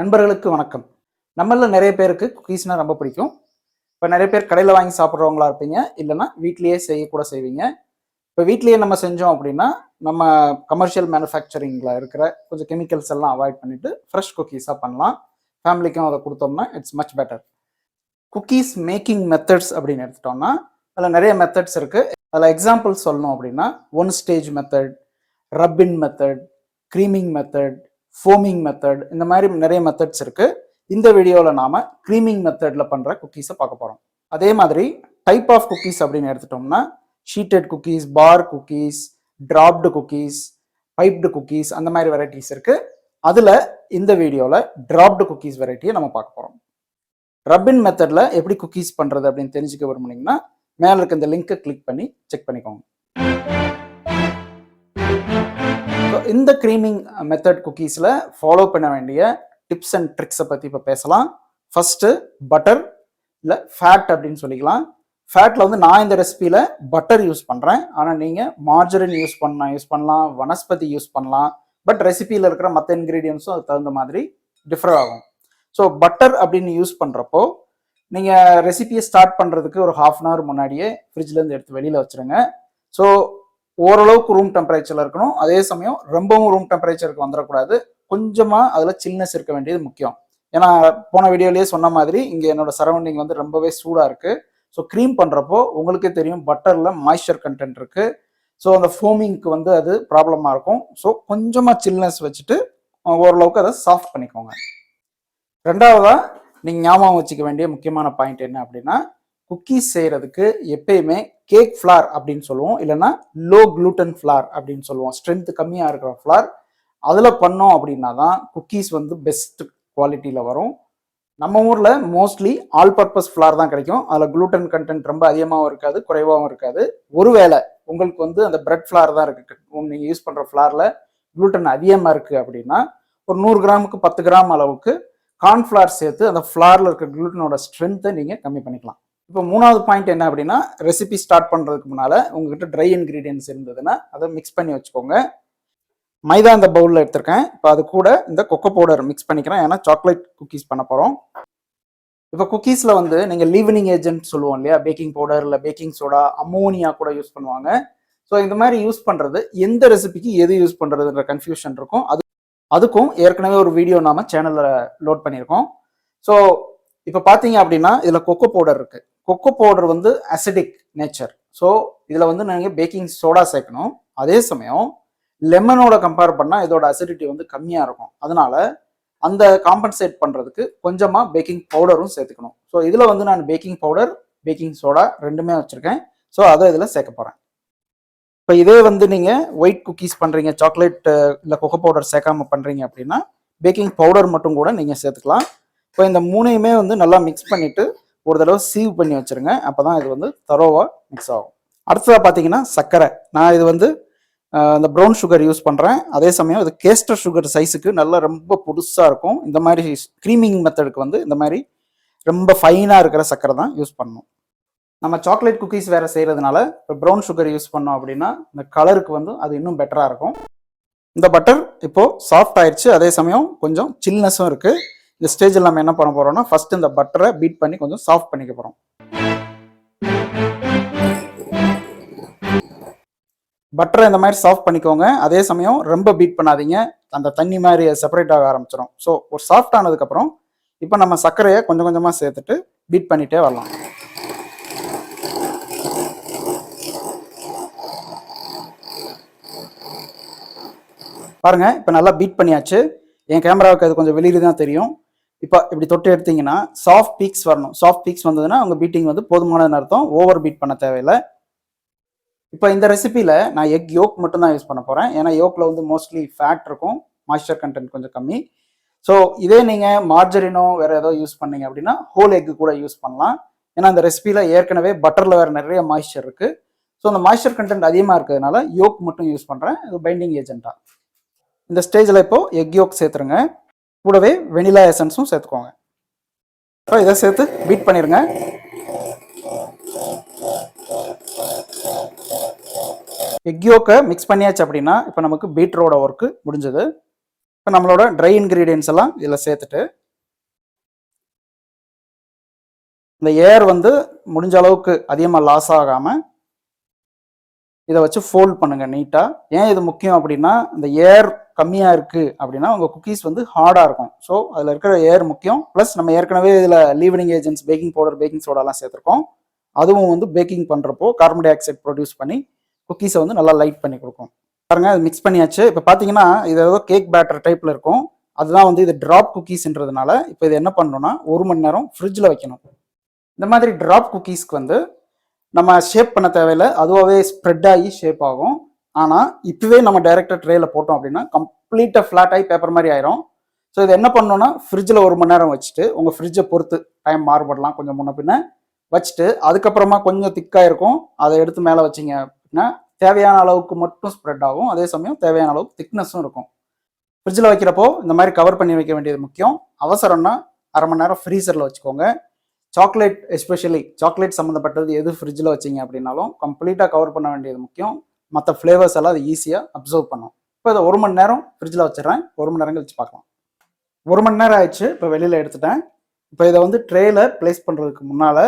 நண்பர்களுக்கு வணக்கம். நம்மள நிறைய பேருக்கு குக்கீஸ்னா ரொம்ப பிடிக்கும். இப்போ நிறைய பேர் கடையில் வாங்கி சாப்பிட்றவங்களா இருப்பீங்க. இல்லைன்னா வீட்லேயே செய்யக்கூட செய்வீங்க. இப்போ வீட்லேயே நம்ம செஞ்சோம் அப்படின்னா நம்ம கமர்ஷியல் மேனுஃபேக்சரிங்கில் இருக்கிற கொஞ்சம் கெமிக்கல்ஸ் எல்லாம் அவாய்ட் பண்ணிவிட்டு ஃப்ரெஷ் குக்கீஸாக பண்ணலாம். ஃபேமிலிக்கும் அதை கொடுத்தோம்னா it's much better cookies making methods அப்படின்னு எடுத்துட்டோம்னா அதில் நிறைய மெத்தட்ஸ் இருக்குது அதில் எக்ஸாம்பிள் சொல்லணும் அப்படின்னா one stage method rubbing method creaming method foaming method இந்த மாதிரி நிறைய மெத்தட்ஸ் இருக்கு. இந்த வீடியோவில் நாம் க்ரீமிங் மெத்தடில் பண்ணுற குக்கீஸை பார்க்க போகிறோம் அதே மாதிரி டைப் ஆஃப் குக்கீஸ் அப்படின்னு எடுத்துட்டோம்னா sheeted cookies bar cookies dropped cookies piped cookies அந்த மாதிரி வெரைட்டிஸ் இருக்குது அதில் இந்த வீடியோவில் ட்ராப்டு குக்கீஸ் வெரைட்டியை நம்ம பார்க்க போகிறோம் ரப்பின் மெத்தடில் எப்படி குக்கீஸ் பண்ணுறது அப்படின்னு தெரிஞ்சுக்க விரும்புனீங்கன்னா மேலே இருக்க இந்த லிங்கை கிளிக் பண்ணி செக் பண்ணிக்கோங்க. இந்த க்ரீமிங் மெத்தட் குக்கீஸில் ஃபாலோ பண்ண வேண்டிய டிப்ஸ் அண்ட் ட்ரிக்ஸை பற்றி இப்போ பேசலாம். ஃபஸ்ட்டு பட்டர் இல்லை ஃபேட் அப்படின்னு சொல்லிக்கலாம். ஃபேட்டில் வந்து நான் இந்த ரெசிபியில் பட்டர் யூஸ் பண்ணுறேன் ஆனால் நீங்கள் மார்ஜரின் யூஸ் பண்ணலாம் யூஸ் பண்ணலாம் வனஸ்பதி யூஸ் பண்ணலாம். பட் ரெசிபியில் இருக்கிற மற்ற இன்க்ரீடியன்ஸும் அதுக்கு தகுந்த மாதிரி டிஃபர் ஆகும். ஸோ பட்டர் அப்படின்னு யூஸ் பண்ணுறப்போ நீங்கள் ரெசிபியை ஸ்டார்ட் பண்ணுறதுக்கு ஒரு ஹாஃப் அன் ஹவர் முன்னாடியே ஃப்ரிட்ஜ்லேருந்து எடுத்து வெளியில் வச்சுருங்க. ஸோ ஓரளவுக்கு ரூம் டெம்பரேச்சரில் இருக்கணும். அதே சமயம் ரொம்பவும் ரூம் டெம்பரேச்சருக்கு வந்துடக்கூடாது கொஞ்சமாக அதில் சில்னஸ் இருக்க வேண்டியது முக்கியம். ஏன்னா போன வீடியோலேயே சொன்ன மாதிரி இங்கே என்னோட சரௌண்டிங் வந்து ரொம்பவே சூடாக இருக்குது ஸோ க்ரீம் பண்ணுறப்போ உங்களுக்கே தெரியும் பட்டரில் மாய்ஸ்சர் கண்டென்ட் இருக்குது ஸோ அந்த ஃபோமிங்க்கு வந்து அது ப்ராப்ளமாக இருக்கும். ஸோ கொஞ்சமாக சில்னஸ் வச்சுட்டு ஓரளவுக்கு அதை சாஃப்ட் பண்ணிக்கோங்க. ரெண்டாவதாக நீங்கள் ஞாபகம் வச்சுக்க வேண்டிய முக்கியமான பாயிண்ட் என்ன அப்படின்னா குக்கீஸ் செய்கிறதுக்கு எப்பயுமே கேக் ஃப்ளார் அப்படின்னு சொல்லுவோம். இல்லைன்னா லோ க்ளூட்டன் ஃப்ளார் அப்படின்னு சொல்லுவோம். ஸ்ட்ரென்த் கம்மியாக இருக்கிற ஃப்ளார். அதில் பண்ணோம் அப்படின்னா தான் குக்கீஸ் வந்து பெஸ்ட் குவாலிட்டியில் வரும். நம்ம ஊரில் மோஸ்ட்லி ஆல் பர்பஸ் ஃப்ளார் தான் கிடைக்கும். அதில் gluten கண்டென்ட் ரொம்ப அதிகமாகவும் இருக்காது குறைவாகவும் இருக்காது. ஒருவேளை உங்களுக்கு வந்து அந்த பிரெட் ஃப்ளார் தான் இருக்கு. நீங்கள் யூஸ் பண்ணுற ஃப்ளாரில் gluten அதிகமாக இருக்குது அப்படின்னா ஒரு நூறு கிராமுக்கு பத்து கிராம் அளவுக்கு கார்ன்ஃப்ளார் சேர்த்து அந்த ஃப்ளாரில் இருக்க glutenoட ஸ்ட்ரென்த்தை நீங்கள் கம்மி பண்ணிக்கலாம். இப்போ மூணாவது பாயிண்ட் என்ன அப்படின்னா ரெசிபி ஸ்டார்ட் பண்ணுறதுக்கு முன்னால் உங்ககிட்ட ட்ரை இன்க்ரீடியன்ஸ் இருந்ததுன்னா அதை மிக்ஸ் பண்ணி வச்சுக்கோங்க. மைதா இந்த பவுலில் எடுத்திருக்கேன். இப்போ அது கூட இந்த கொக்கோ பவுடர் மிக்ஸ் பண்ணிக்கிறேன். ஏன்னா சாக்லேட் குக்கீஸ் பண்ண போகிறோம் இப்போ குக்கீஸில் வந்து நீங்கள் லீவனிங் ஏஜென்ட் சொல்லுவோம் இல்லையா? பேக்கிங் பவுடர் இல்லை பேக்கிங் சோடா அம்மோனியா கூட யூஸ் பண்ணுவாங்க. ஸோ இந்த மாதிரி யூஸ் பண்ணுறது எந்த ரெசிபிக்கு எது யூஸ் பண்ணுறதுன்ற கன்ஃபியூஷன் இருக்கும். அது அதுக்கும் ஏற்கனவே ஒரு வீடியோ நாம சேனலில் லோட் பண்ணியிருக்கோம். ஸோ இப்போ பார்த்தீங்க அப்படின்னா இதில் கொக்கோ பவுடர் இருக்குது கொக்கோ பவுடர் வந்து அசிடிக் நேச்சர் ஸோ இதில் வந்து நீங்கள் பேக்கிங் சோடா சேர்க்கணும். அதே சமயம் லெமனோட கம்பேர் பண்ணால் இதோட அசிடிட்டி வந்து கம்மியாக இருக்கும். அதனால அந்த காம்பன்சேட் பண்ணுறதுக்கு கொஞ்சமாக பேக்கிங் பவுடரும் சேர்த்துக்கணும். ஸோ இதில் வந்து நான் பேக்கிங் பவுடர் பேக்கிங் சோடா ரெண்டுமே வச்சுருக்கேன். ஸோ அதை இதில் சேர்க்க போகிறேன் இப்போ இதே வந்து நீங்கள் ஒயிட் குக்கீஸ் பண்ணுறீங்க சாக்லேட் இல்லை கொக்கோ பவுடர் சேர்க்காம பண்ணுறீங்க அப்படின்னா பேக்கிங் பவுடர் மட்டும் கூட நீங்கள் சேர்த்துக்கலாம். இப்போ இந்த மூணையுமே வந்து நல்லா மிக்ஸ் பண்ணிவிட்டு ஒரு தடவை சீவ் பண்ணி வச்சுருங்க. அப்போ தான் இது வந்து தரோவாக மிக்ஸ் ஆகும். அடுத்ததாக பார்த்தீங்கன்னா சர்க்கரை. நான் இது வந்து இந்த ப்ரௌன் சுகர் யூஸ் பண்ணுறேன் அதே சமயம் இது கேஸ்டர் சுகர் சைஸுக்கு நல்லா ரொம்ப புதுசாக இருக்கும். இந்த மாதிரி க்ரீமிங் மெத்தடுக்கு வந்து இந்த மாதிரி ரொம்ப ஃபைனாக இருக்கிற சர்க்கரை தான் யூஸ் பண்ணணும். நம்ம சாக்லேட் குக்கீஸ் வேறு செய்கிறதுனால இப்போ ப்ரௌன் சுகர் யூஸ் பண்ணோம் அப்படின்னா இந்த கலருக்கு வந்து அது இன்னும் பெட்டராக இருக்கும். இந்த பட்டர் இப்போது சாஃப்ட் ஆயிடுச்சு அதே சமயம் கொஞ்சம் சில்னஸும் இருக்குது இந்த ஸ்டேஜில் நம்ம என்ன பண்ண போகிறோம்னா ஃபர்ஸ்ட் இந்த பட்டரை பீட் பண்ணி கொஞ்சம் சாஃப்ட் பண்ணிக்க போகிறோம் பட்டரை இந்த மாதிரி சாஃப்ட் பண்ணிக்கோங்க. அதே சமயம் ரொம்ப பீட் பண்ணாதீங்க. அந்த தண்ணி மாதிரி செப்பரேட் ஆக ஆரம்பிச்சிடும் ஸோ ஒரு சாஃப்ட் ஆனதுக்கப்புறம் இப்போ நம்ம சர்க்கரையை கொஞ்சம் கொஞ்சமாக சேர்த்துட்டு பீட் பண்ணிட்டே வரலாம். பாருங்க இப்போ நல்லா பீட் பண்ணியாச்சு. என் கேமராவுக்கு அது கொஞ்சம் வெளியில தான் தெரியும். இப்போ இப்படி தொட்டு எடுத்தீங்கன்னா சாஃப்ட் பீக்ஸ் வரணும். சாஃப்ட் பீக்ஸ் வந்ததுன்னா உங்கள் பீட்டிங் வந்து போதுமானதுன்னு அர்த்தம். ஓவர் பீட் பண்ண தேவையில்லை. இப்போ இந்த ரெசிபியில் நான் எக் யோக் மட்டும் தான் யூஸ் பண்ண போகிறேன் ஏன்னா யோக்கில் வந்து மோஸ்ட்லி ஃபேட் இருக்கும். மாய்ஸ்டர் கண்டென்ட் கொஞ்சம் கம்மி. ஸோ இதே நீங்கள் மார்ஜரினோ வேறு ஏதோ யூஸ் பண்ணீங்க அப்படின்னா ஹோல் எக்கு கூட யூஸ் பண்ணலாம். ஏன்னா அந்த ரெசிபியில் ஏற்கனவே பட்டரில் வேறு நிறைய மாய்ஸ்சர் இருக்குது ஸோ அந்த மாய்ஸ்சர் கண்டென்ட் அதிகமாக இருக்கிறதுனால யோக் மட்டும் யூஸ் பண்ணுறேன் இது பைண்டிங் ஏஜென்ட்டாக இந்த ஸ்டேஜில் இப்போது எக் யோக் சேர்த்துருங்க. கூடவே வெனிலா எசன்ஸும் சேர்த்துக்கோங்க. ஸோ இதை சேர்த்து பீட் பண்ணிடுங்க எக் யோக்கை மிக்ஸ் பண்ணியாச்சு அப்படின்னா இப்போ நமக்கு பீட்ரோட ஒர்க்கு முடிஞ்சது. இப்போ நம்மளோட ட்ரை இன்க்ரீடியன்ஸ் எல்லாம் இதில் சேர்த்துட்டு இந்த ஏர் வந்து முடிஞ்ச அளவுக்கு அதிகமாக லாஸ் ஆகாமல் இதை வச்சு ஃபோல்ட் பண்ணுங்கள் நீட்டாக ஏன் இது முக்கியம் அப்படின்னா இந்த ஏர் கம்மியாக இருக்குது அப்படின்னா உங்கள் குக்கீஸ் வந்து ஹார்டாக இருக்கும். ஸோ அதில் இருக்கிற ஏர் முக்கியம். ப்ளஸ் நம்ம ஏற்கனவே இதில் leavening agents baking powder baking சோடாலாம் சேர்த்துருக்கோம். அதுவும் வந்து பேக்கிங் பண்ணுறப்போ கார்பன் டை ஆக்சைடு ப்ரொடியூஸ் பண்ணி குக்கீஸை வந்து நல்லா லைட் பண்ணி கொடுக்கும். பாருங்க அது மிக்ஸ் பண்ணியாச்சு. இப்போ பார்த்தீங்கன்னா இது ஏதோ கேக் பேட்டர் டைப்பில் இருக்கும். அதுதான் வந்து இது ட்ராப் குக்கீஸ்ன்றதுனால இப்போ இது என்ன பண்ணணும்னா ஒரு மணி நேரம் ஃப்ரிட்ஜில் வைக்கணும். இந்த மாதிரி ட்ராப் குக்கீஸ்க்கு வந்து நம்ம ஷேப் பண்ண தேவையில்ல. அதுவாகவே ஸ்ப்ரெட் ஆகி ஷேப் ஆகும். ஆனால் இப்போவே நம்ம டைரெக்டாக ட்ரேயில் போட்டோம் அப்படின்னா கம்ப்ளீட்டாக ஃப்ளாட் ஆகி பேப்பர் மாதிரி ஆயிரும். ஸோ இது என்ன பண்ணணும்னா ஃப்ரிட்ஜில் ஒரு மணி நேரம் வச்சுட்டு உங்கள் ஃப்ரிட்ஜை பொறுத்து டைம் மாறுபடலாம் கொஞ்சம் முன்ன பின்ன வச்சுட்டு அதுக்கப்புறமா கொஞ்சம் திக்காக இருக்கும். அதை எடுத்து மேலே வச்சிங்க அப்படின்னா தேவையான அளவுக்கு மட்டும் ஸ்ப்ரெட் ஆகும். அதே சமயம் தேவையான அளவுக்கு திக்னஸும் இருக்கும். ஃப்ரிட்ஜில் வைக்கிறப்போ இந்த மாதிரி கவர் பண்ணி வைக்க வேண்டியது முக்கியம். அவசரம்னா அரை மணி நேரம் ஃப்ரீசரில் வச்சுக்கோங்க. சாக்லேட் எஸ்பெஷலி சாக்லேட் சம்மந்தப்பட்டது எது ஃப்ரிட்ஜில் வச்சிங்க அப்படின்னாலும் கம்ப்ளீட்டாக கவர் பண்ண வேண்டியது முக்கியம். மற்ற ஃப்ளேவர்ஸ் எல்லாம் அது ஈஸியாக அப்சர்வ் பண்ணும். இப்போ இதை ஒரு மணி நேரம் ஃப்ரிட்ஜில் வச்சிடறேன். ஒரு மணி நேரம் கழிச்சு பார்க்கலாம். ஒரு மணி நேரம் ஆயிடுச்சு. இப்போ வெளியில் எடுத்துட்டேன். இப்போ இதை வந்து ட்ரேயில் ப்ளேஸ் பண்ணுறதுக்கு முன்னால்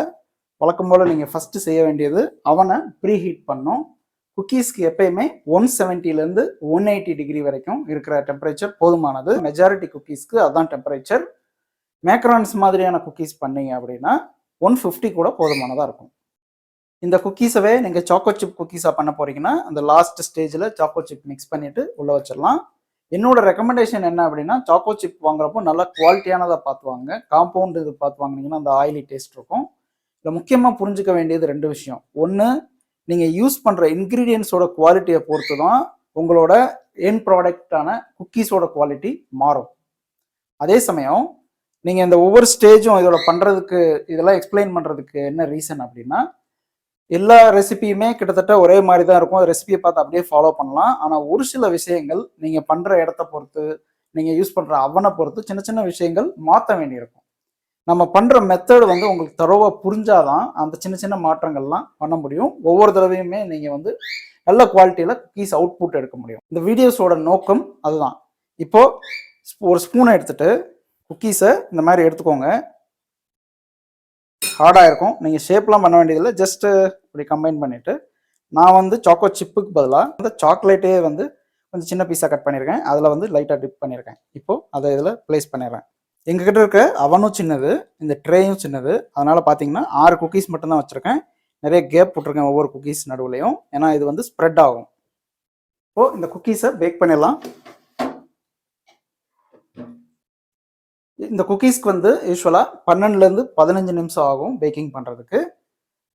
வழக்கம் போல் நீங்கள் ஃபஸ்ட்டு செய்ய வேண்டியது அவனை ப்ரீ ஹீட் பண்ணும் குக்கீஸ்க்கு எப்பயுமே ஒன் செவன்ட்டிலேருந்து ஒன் எயிட்டி டிகிரி வரைக்கும் இருக்கிற டெம்பரேச்சர் போதுமானது. மெஜாரிட்டி குக்கீஸ்க்கு அதான் டெம்பரேச்சர் மேக்ரான்ஸ் மாதிரியான குக்கீஸ் பண்ணீங்க அப்படின்னா ஒன் ஃபிஃப்டி கூட போதுமானதாக இருக்கும். இந்த குக்கீஸவே நீங்கள் சாக்கோ சிப் குக்கீஸாக பண்ண போறீங்கன்னா அந்த லாஸ்ட் ஸ்டேஜில் சாக்கோ சிப் மிக்ஸ் பண்ணிட்டு உள்ளே வச்சிடலாம். என்னோட ரெக்கமெண்டேஷன் என்ன அப்படின்னா சாக்கோ சிப் வாங்குறப்போ நல்லா குவாலிட்டியானதாக பார்த்து வாங்க காம்பவுண்ட் இது பார்த்து வாங்கினீங்கன்னா அந்த ஆயிலி டேஸ்ட் இருக்கும். இதில் முக்கியமாக புரிஞ்சுக்க வேண்டியது ரெண்டு விஷயம். ஒன்று நீங்கள் யூஸ் பண்ணுற இன்க்ரீடியன்ஸோட குவாலிட்டியை பொறுத்து தான் உங்களோட என் ப்ராடக்டான குக்கீஸோட குவாலிட்டி மாறும். அதே சமயம் நீங்கள் இந்த ஒவ்வொரு ஸ்டேஜும் இதோட பண்ணுறதுக்கு இதெல்லாம் எக்ஸ்பிளைன் பண்ணுறதுக்கு என்ன ரீசன் அப்படின்னா எல்லா ரெசிபியுமே கிட்டத்தட்ட ஒரே மாதிரி தான் இருக்கும் ரெசிபியை பார்த்து அப்படியே ஃபாலோ பண்ணலாம். ஆனால் ஒரு சில விஷயங்கள் நீங்கள் பண்ணுற இடத்த பொறுத்து நீங்கள் யூஸ் பண்ணுற அவனை பொறுத்து சின்ன சின்ன விஷயங்கள் மாற்ற வேண்டியிருக்கும். நம்ம பண்ணுற மெத்தட் வந்து உங்களுக்கு தரோவாக புரிஞ்சாதான் அந்த சின்ன சின்ன மாற்றங்கள்லாம் பண்ண முடியும். ஒவ்வொரு தடவையுமே நீங்கள் வந்து நல்ல குவாலிட்டியில் குக்கீஸ் அவுட்புட் எடுக்க முடியும். இந்த வீடியோஸோட நோக்கம் அதுதான். இப்போது ஒரு ஸ்பூனை எடுத்துகிட்டு குக்கீஸை இந்த மாதிரி எடுத்துக்கோங்க. ஹார்டாக இருக்கும். நீங்கள் ஷேப்லாம் பண்ண வேண்டியதில்லை. ஜஸ்ட்டு இப்படி கம்பைன் பண்ணிவிட்டு நான் வந்து சாக்கோ சிப்புக்கு பதிலாக அந்த சாக்லேட்டே வந்து கொஞ்சம் சின்ன பீஸாக கட் பண்ணியிருக்கேன். அதில் வந்து லைட்டாக டிப் பண்ணியிருக்கேன். இப்போது அதை இதில் ப்ளேஸ் பண்ணிடுறேன். எங்ககிட்ட இருக்க அவனும் சின்னது இந்த ட்ரேயும் சின்னது. அதனால் பார்த்தீங்கன்னா ஆறு குக்கீஸ் மட்டும்தான் வச்சுருக்கேன். நிறைய கேப் போட்டிருக்கேன் ஒவ்வொரு குக்கீஸ் நடுவுலையும். ஏன்னா இது வந்து ஸ்ப்ரெட் ஆகும். இப்போது இந்த குக்கீஸை பேக் பண்ணிடலாம். இந்த குக்கீஸ்க்கு வந்து யூஸ்வலாக பன்னெண்டுலேருந்து பதினஞ்சு நிமிஷம் ஆகும் பேக்கிங் பண்ணுறதுக்கு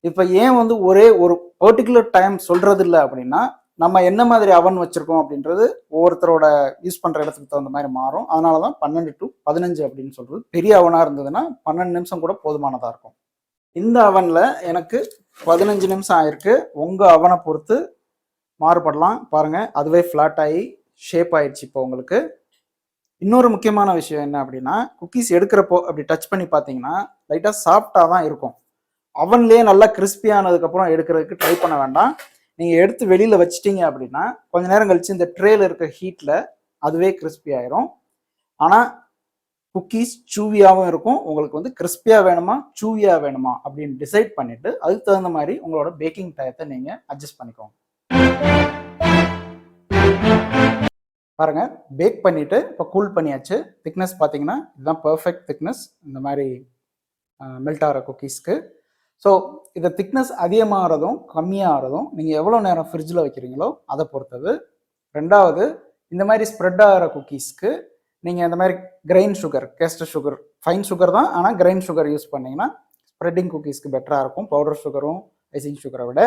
இப்போ ஏன் வந்து ஒரே ஒரு பர்டிகுலர் டைம் சொல்கிறது இல்லை அப்படின்னா நம்ம என்ன மாதிரி அவன் வச்சுருக்கோம் அப்படின்றது ஒவ்வொருத்தரோட யூஸ் பண்ணுற இடத்துக்கு தகுந்த மாதிரி மாறும். அதனால தான் பன்னெண்டு டு பதினஞ்சு அப்படின்னு சொல்கிறது பெரிய அவனாக இருந்ததுன்னா பன்னெண்டு நிமிஷம் கூட போதுமானதாக இருக்கும். இந்த அவனில் எனக்கு பதினஞ்சு நிமிஷம் ஆயிருக்கு. உங்கள் அவனை பொறுத்து மாறுபடலாம். பாருங்கள் அதுவே ஃப்ளாட் ஆகி ஷேப் ஆயிடுச்சு இப்போ உங்களுக்கு. இன்னொரு முக்கியமான விஷயம் என்ன அப்படின்னா குக்கீஸ் எடுக்கிறப்போ அப்படி டச் பண்ணி பார்த்தீங்கன்னா லைட்டாக சாஃப்டாக தான் இருக்கும். அவன்லேயே நல்லா கிறிஸ்பியானதுக்கப்புறம் எடுக்கிறதுக்கு ட்ரை பண்ண வேண்டாம். நீங்கள் எடுத்து வெளியில் வச்சிட்டீங்க அப்படின்னா கொஞ்ச நேரம் கழிச்சு இந்த ட்ரேல இருக்க ஹீட்டில் அதுவே கிறிஸ்பி ஆயிரும். ஆனால் குக்கீஸ் சூவியாகவும் இருக்கும். உங்களுக்கு வந்து கிறிஸ்பியாக வேணுமா சூவியாக வேணுமா அப்படின்னு டிசைட் பண்ணிவிட்டு அதுக்கு தகுந்த மாதிரி உங்களோட பேக்கிங் டயத்தை நீங்கள் அட்ஜஸ்ட் பண்ணிக்கோங்க. பாருங்க பேக் பண்ணிட்டு இப்போ கூல் பண்ணியாச்சு. திக்னஸ் பார்த்தீங்கன்னா இதுதான் பர்ஃபெக்ட் திக்னஸ் இந்த மாதிரி மெல்ட் ஆகிற குக்கீஸ்க்கு ஸோ இதை திக்னஸ் அதிகமாகிறதும் கம்மியாகிறதும் நீங்கள் எவ்வளோ நேரம் ஃப்ரிட்ஜில் வைக்கிறீங்களோ அதை பொறுத்தது. ரெண்டாவது இந்த மாதிரி ஸ்ப்ரெட் ஆகிற குக்கீஸ்க்கு நீங்கள் இந்த மாதிரி grain sugar caster sugar fine sugar தான். ஆனால் கிரைன் சுகர் யூஸ் பண்ணிங்கன்னா ஸ்ப்ரெட்டிங் குக்கீஸ்க்கு பெட்டராக இருக்கும். பவுடர் சுகரும் ஐசிங் சுகரை விட.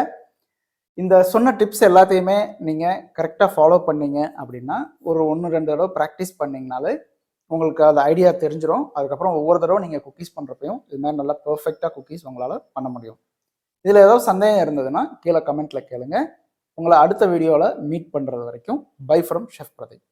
இந்த சொன்ன டிப்ஸ் எல்லாத்தையுமே நீங்கள் கரெக்டாக ஃபாலோ பண்ணீங்க அப்படின்னா ஒரு ஒன்று ரெண்டு தடவை ப்ராக்டிஸ் பண்ணிங்கனாலே உங்களுக்கு அது ஐடியா தெரிஞ்சிடும் அதுக்கப்புறம் ஒவ்வொரு தடவை நீங்கள் குக்கீஸ் பண்ணுறப்பையும் இது மாதிரி நல்லா பர்ஃபெக்டாக குக்கீஸ் உங்களால் பண்ண முடியும். இதில் ஏதாவது சந்தேகம் இருந்ததுன்னா கீழே கமெண்ட்டில் கேளுங்க. உங்களை அடுத்த வீடியோவில் மீட் பண்ணுறது வரைக்கும் பை ஃப்ரம் ஷெஃப் பிரதீப்